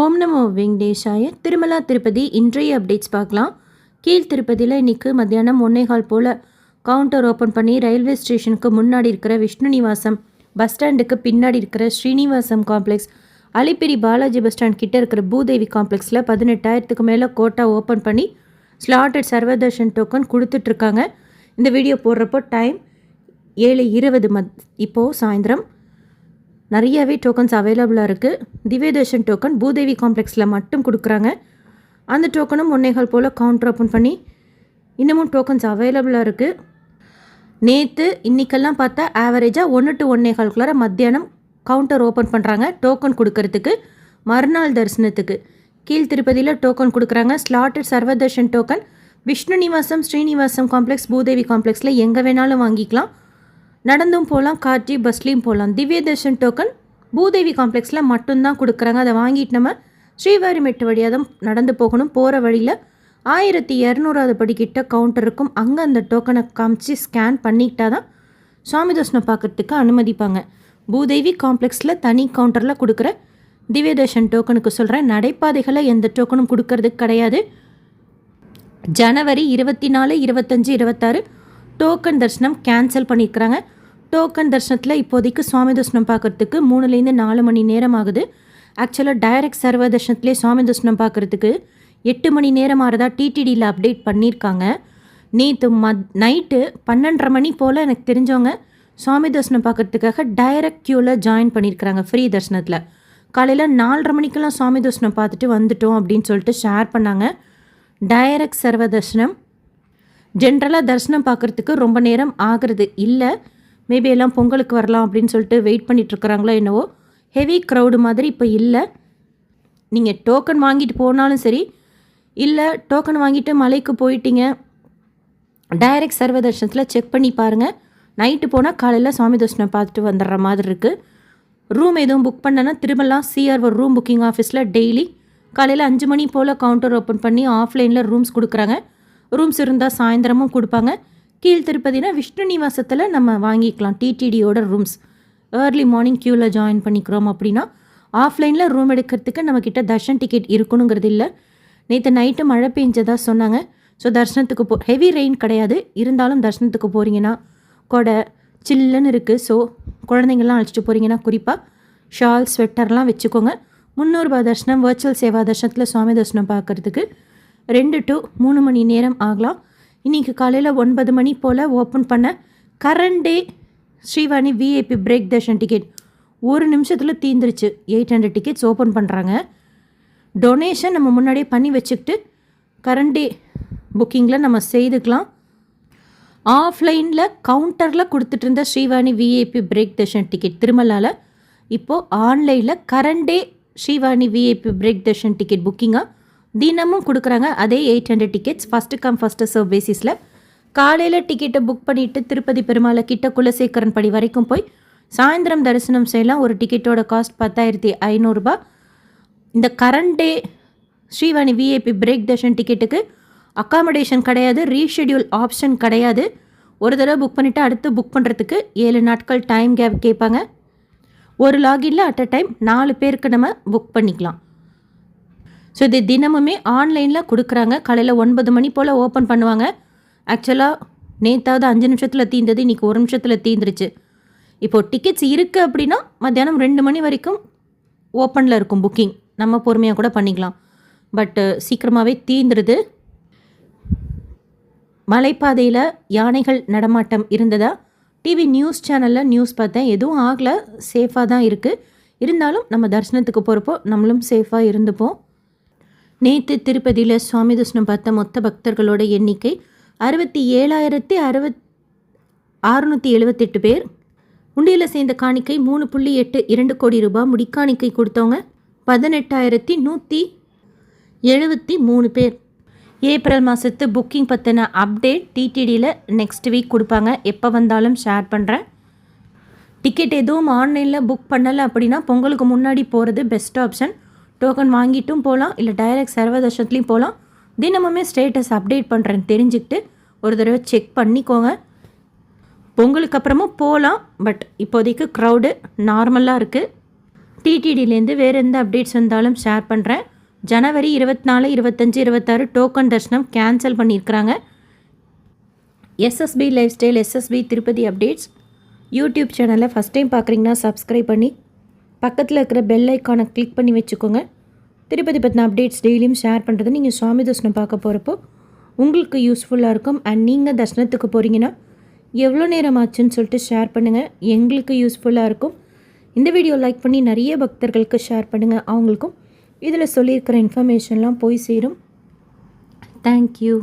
ஓம் நமோ வெங்கடேஷாய. திருமலா திருப்பதி இன்றைய அப்டேட்ஸ் பார்க்கலாம். கீழ் திருப்பதியில் இன்றைக்கு மத்தியானம் ஒன்னேகால் போல் கவுண்டர் ஓப்பன் பண்ணி ரயில்வே ஸ்டேஷனுக்கு முன்னாடி இருக்கிற விஷ்ணு நிவாசம் பஸ் ஸ்டாண்டுக்கு பின்னாடி இருக்கிற Srinivasam complex Alipiri Balaji bus stand கிட்டே இருக்கிற பூதேவி காம்ப்ளெக்ஸில் பதினெட்டாயிரத்துக்கு மேலே கோட்டா ஓப்பன் பண்ணி ஸ்லாட்டட் சர்வதர்ஷன் டோக்கன் கொடுத்துட்ருக்காங்க இந்த வீடியோ போடுறப்போ டைம் ஏழு இருபது மத் இப்போது சாயந்தரம். நிறையவே டோக்கன்ஸ் அவைலபிளாக இருக்குது திவ்யதர்ஷன் டோக்கன் பூதேவி காம்ப்ளெக்ஸில் மட்டும் கொடுக்குறாங்க. அந்த டோக்கனும் ஒன்னேகால் போல் கவுண்டர் ஓப்பன் பண்ணி இன்னமும் டோக்கன்ஸ் அவைலபிளாக இருக்குது நேற்று இன்றைக்கெல்லாம் பார்த்தா ஆவரேஜாக ஒன்று டு ஒன்னேகால்குள்ளார மத்தியானம் கவுண்டர் ஓப்பன் பண்ணுறாங்க டோக்கன் கொடுக்கறதுக்கு மறுநாள் தரிசனத்துக்கு. கீழ் திருப்பதியில் டோக்கன் கொடுக்குறாங்க slotted Sarvadarshan token Vishnu Nivasam Srinivasam complex Bhudevi காம்ப்ளெக்ஸில் எங்கே வேணாலும் வாங்கிக்கலாம். நடந்தும் போகலாம் கார்ஜி பஸ்லேயும் போகலாம் திவ்ய தர்ஷன் டோக்கன் பூதேவி காம்ப்ளெக்ஸில் மட்டும்தான் கொடுக்குறாங்க. அதை வாங்கிட்டு நம்ம ஸ்ரீவாரிமெட்டு வழியாக தான் நடந்து போகணும். போகிற வழியில் ஆயிரத்தி இரநூறாவது படிக்கிட்ட கவுண்டர் இருக்கும். அங்கே அந்த டோக்கனை காமிச்சு ஸ்கேன் பண்ணிக்கிட்டா தான் சுவாமி தர்ஷனம் பார்க்குறதுக்கு அனுமதிப்பாங்க. பூதேவி காம்ப்ளெக்ஸில் தனி கவுண்டரில் கொடுக்குற திவ்ய தர்ஷன் டோக்கனுக்கு சொல்கிறேன் நடைபாதைகளை எந்த டோக்கனும் கொடுக்கறது கிடையாது. ஜனவரி இருபத்தி நாலு இருபத்தஞ்சி இருபத்தாறு டோக்கன் தரிசனம் கேன்சல் பண்ணியிருக்கிறாங்க டோக்கன் தரிசனத்தில் இப்போதைக்கு சுவாமி தர்ஷனம் பார்க்குறதுக்கு மூணுலேருந்து நாலு மணி நேரம் ஆகுது ஆக்சுவலாக டைரக்ட் சர்வ தர்ஷனத்திலே சுவாமி தர்ஷனம் பார்க்குறதுக்கு எட்டு மணி நேரம் ஆறதா டிடிடியில் அப்டேட் பண்ணியிருக்காங்க நேற்று மத் நைட்டு பன்னெண்டரை மணி போல் எனக்கு தெரிஞ்சவங்க சுவாமி தர்ஷனம் பார்க்குறதுக்காக டைரக்ட் க்யூவில் ஜாயின் பண்ணியிருக்கிறாங்க ஃப்ரீ தர்ஷனத்தில் காலையில் நாலரை மணிக்கெல்லாம் சுவாமி தர்ஷனம் பார்த்துட்டு வந்துட்டோம் அப்படின்னு சொல்லிட்டு ஷேர் பண்ணாங்க. டைரக்ட் சர்வ தரிசனம். ஜென்ரலாக தரிசனம் பார்க்குறதுக்கு ரொம்ப நேரம் ஆகிறது இல்லை. மேபி எல்லாம் பொங்கலுக்கு வரலாம் அப்படின்னு சொல்லிட்டு வெயிட் பண்ணிகிட்ருக்குறாங்களோ என்னவோ. ஹெவி க்ரௌடு மாதிரி இப்போ இல்லை. நீங்கள் டோக்கன் வாங்கிட்டு போனாலும் சரி இல்லை டோக்கன் வாங்கிட்டு மலைக்கு போயிட்டீங்க டைரக்ட் சர்வ தர்ஷனத்தில் செக் பண்ணி பாருங்கள் நைட்டு போனால் காலையில் சுவாமி தர்ஷனம் பார்த்துட்டு வந்துடுற மாதிரி இருக்குது ரூம் எதுவும் புக் பண்ணனா திரும்பலாம் சிஆர்ஓ ரூம் புக்கிங் ஆஃபீஸில் டெய்லி காலையில் அஞ்சு மணி போல் கவுண்டர் ஓப்பன் பண்ணி ஆஃப்லைனில் ரூம்ஸ் கொடுக்குறாங்க. ரூம்ஸ் இருந்தால் சாயந்தரமும் கொடுப்பாங்க. கீழ் திருப்பதினா விஷ்ணு நிவாசத்தில் நம்ம வாங்கிக்கலாம் டிடிடியோட ரூம்ஸ் ஏர்லி மார்னிங் க்யூவில் ஜாயின் பண்ணிக்கிறோம் அப்படின்னா ஆஃப்லைனில் ரூம் எடுக்கிறதுக்கு நம்மக்கிட்ட தர்ஷன் டிக்கெட் இருக்கணுங்கிறது இல்லை. நேற்று நைட்டு மழை பெஞ்சதாக சொன்னாங்க. ஸோ தர்ஷனத்துக்கு போ ஹெவி ரெயின் கிடையாது. இருந்தாலும் தர்ஷனத்துக்கு போகிறீங்கன்னா கொடை சில்லுன்னு இருக்குது ஸோ குழந்தைங்கள்லாம் அழைச்சிட்டு போகிறீங்கன்னா குறிப்பாக ஷால் ஸ்வெட்டர்லாம் வச்சுக்கோங்க. முந்நூறுரூபா தர்ஷனம் வர்ச்சுவல் சேவா தர்ஷனத்தில் சுவாமி தர்ஷனம் பார்க்குறதுக்கு ரெண்டு டு மூணு மணி நேரம் ஆகலாம். இன்றைக்கி காலையில் ஒன்பது மணி போல் ஓப்பன் பண்ண current day Srivani VIP break darshan ticket ஒரு நிமிஷத்தில் தீந்துருச்சு. எயிட் ஹண்ட்ரட் டிக்கெட்ஸ் ஓப்பன் பண்ணுறாங்க டொனேஷன் நம்ம முன்னாடியே பண்ணி வச்சுக்கிட்டு கரண்ட் டே புக்கிங்கில் நம்ம செய்துக்கலாம். ஆஃப்லைனில் கவுண்டரில் கொடுத்துட்டு இருந்த Srivani VIP break darshan ticket திருமலாவில் இப்போது ஆன்லைனில் current day Srivani VIP break darshan ticket புக்கிங்காக தினமும் கொடுக்குறாங்க. அதே eight hundred tickets first come first serve பேசிஸில் காலையில் டிக்கெட்டை புக் பண்ணிவிட்டு திருப்பதி பெருமாளை கிட்ட குலசேகரன் படி வரைக்கும் போய் சாயந்தரம் தரிசனம் செய்யலாம். ஒரு டிக்கெட்டோட காஸ்ட் பத்தாயிரத்தி ஐநூறுரூபா இந்த current day Srivani VIP break Darshan டிக்கெட்டுக்கு accommodation கிடையாது. ரீஷெடியூல் ஆப்ஷன் கிடையாது. ஒரு தடவை புக் பண்ணிவிட்டு அடுத்து புக் பண்ணுறதுக்கு ஏழு நாட்கள் டைம் கேப் கேட்பாங்க. ஒரு லாகின்ல அட் அ டைம் நாலு பேருக்கு நம்ம புக் பண்ணிக்கலாம். ஸோ இது தினமுமே ஆன்லைனில் கொடுக்குறாங்க. காலையில் ஒன்பது மணி போல் ஓப்பன் பண்ணுவாங்க. ஆக்சுவலாக நேத்தாவது அஞ்சு நிமிஷத்தில் தீர்ந்தது இன்றைக்கி ஒரு நிமிஷத்தில் தீந்துருச்சு. இப்போது டிக்கெட்ஸ் இருக்குது அப்படின்னா மத்தியானம் ரெண்டு மணி வரைக்கும் ஓப்பனில் இருக்கும் புக்கிங் நம்ம பொறுமையாக கூட பண்ணிக்கலாம். பட்டு சீக்கிரமாகவே தீந்துடுது மலைப்பாதையில் யானைகள் நடமாட்டம் இருந்ததா? டிவி நியூஸ் சேனலில் நியூஸ் பார்த்தேன். எதுவும் ஆகலை. சேஃபாக தான் இருக்குது இருந்தாலும் நம்ம தரிசனத்துக்கு போகிறப்போ நம்மளும் சேஃபாக இருந்துப்போம். நேற்று திருப்பதியில் சுவாமி தர்ஷனம் பார்த்த மொத்த பக்தர்களோட எண்ணிக்கை அறுபத்தி ஏழாயிரத்தி அறுபத் அறுநூற்றி எழுபத்தெட்டு பேர். உண்டியில் சேர்ந்த காணிக்கை மூணு புள்ளி எட்டு இரண்டு கோடி ரூபாய் முடிக்காணிக்கை கொடுத்தவங்க பதினெட்டாயிரத்தி நூற்றி எழுபத்தி மூணு பேர். ஏப்ரல் மாதத்து புக்கிங் பற்றின அப்டேட் டிடிடியில் நெக்ஸ்ட் வீக் கொடுப்பாங்க. எப்போ வந்தாலும் ஷேர் பண்ணுறேன் டிக்கெட் எதுவும் ஆன்லைனில் புக் பண்ணலை அப்படின்னா பொங்கலுக்கு முன்னாடி போகிறது பெஸ்ட் ஆப்ஷன் டோக்கன் வாங்கிட்டும் போகலாம் இல்லை டைரக்ட் சர்வதர்ஷனத்துலேயும் போகலாம் தினமுமே ஸ்டேட்டஸ் அப்டேட் பண்ணுறேன்னு தெரிஞ்சுக்கிட்டு ஒரு தடவை செக் பண்ணிக்கோங்க. பொங்கலுக்கு அப்புறமும் போகலாம் பட் இப்போதைக்கு க்ரௌடு நார்மலாக இருக்குது டிடிடிலேருந்து வேறு எந்த அப்டேட்ஸ் வந்தாலும் ஷேர் பண்ணுறேன் ஜனவரி இருபத்தி நாலு இருபத்தஞ்சி இருபத்தாறு டோக்கன் தர்ஷனம் கேன்சல் பண்ணியிருக்கிறாங்க. SSP life style SSP Tirupati updates YouTube சேனலை ஃபஸ்ட் டைம் பார்க்குறீங்கன்னா சப்ஸ்கிரைப் பண்ணி பக்கத்தில் இருக்கிற பெல் ஐக்கானை கிளிக் பண்ணி வச்சுக்கோங்க. திருப்பதி பற்றின அப்டேட்ஸ் டெய்லியும் ஷேர் பண்ணுறது நீங்கள் சுவாமி தர்சனம் பார்க்க போகிறப்போ உங்களுக்கு யூஸ்ஃபுல்லாக இருக்கும். அண்ட் நீங்கள் தர்சனத்துக்கு போகிறீங்கன்னா எவ்வளோ நேரம் ஆச்சுன்னு சொல்லிட்டு ஷேர் பண்ணுங்கள் எங்களுக்கு யூஸ்ஃபுல்லாக இருக்கும். இந்த வீடியோ லைக் பண்ணி நிறைய பக்தர்களுக்கு ஷேர் பண்ணுங்கள் அவங்களுக்கும் இதில் சொல்லியிருக்கிற இன்ஃபர்மேஷன்லாம் போய் சேரும். தேங்க்யூ